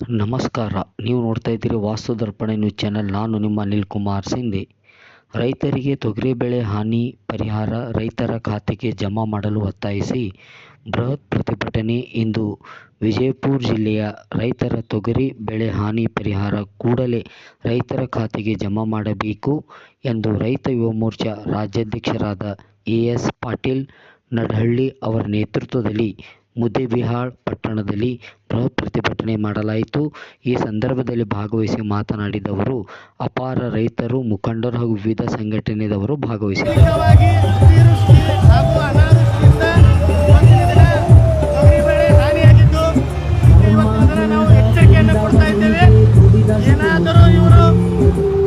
ನಮಸ್ಕಾರ. ನೀವು ನೋಡ್ತಾ ಇದ್ದೀರಿ ವಾಸ್ತು ದರ್ಪಣ ನ್ಯೂಸ್ ಚಾನೆಲ್. ನಾನು ನಿಮ್ಮ ಅನಿಲ್ ಕುಮಾರ್ ಸಿಂಧೆ. ರೈತರಿಗೆ ತೊಗರಿ ಬೆಳೆ ಹಾನಿ ಪರಿಹಾರ ರೈತರ ಖಾತೆಗೆ ಜಮಾ ಮಾಡಲು ಒತ್ತಾಯಿಸಿ ಬೃಹತ್ ಪ್ರತಿಭಟನೆ ಇಂದು. ವಿಜಯಪುರ ಜಿಲ್ಲೆಯ ರೈತರ ತೊಗರಿ ಬೆಳೆ ಹಾನಿ ಪರಿಹಾರ ಕೂಡಲೇ ರೈತರ ಖಾತೆಗೆ ಜಮಾ ಮಾಡಬೇಕು ಎಂದು ರೈತ ಯುವ ಮೋರ್ಚಾ ರಾಜ್ಯಾಧ್ಯಕ್ಷರಾದ ಎ ಎಸ್ ಪಾಟೀಲ್ ನಡಹಳ್ಳಿ ಅವರ ನೇತೃತ್ವದಲ್ಲಿ ಮುದ್ದೇಬಿಹಾಳ್ ಪಟ್ಟಣದಲ್ಲಿ ಬೃಹತ್ ಪ್ರತಿಭಟನೆ ಮಾಡಲಾಯಿತು. ಈ ಸಂದರ್ಭದಲ್ಲಿ ಭಾಗವಹಿಸಿ ಮಾತನಾಡಿದ ಅವರು, ಅಪಾರ ರೈತರು, ಮುಖಂಡರು ಹಾಗೂ ವಿವಿಧ ಸಂಘಟನೆದವರು ಭಾಗವಹಿಸಿದ್ದರು. ಏನಾದರೂ ಇವರು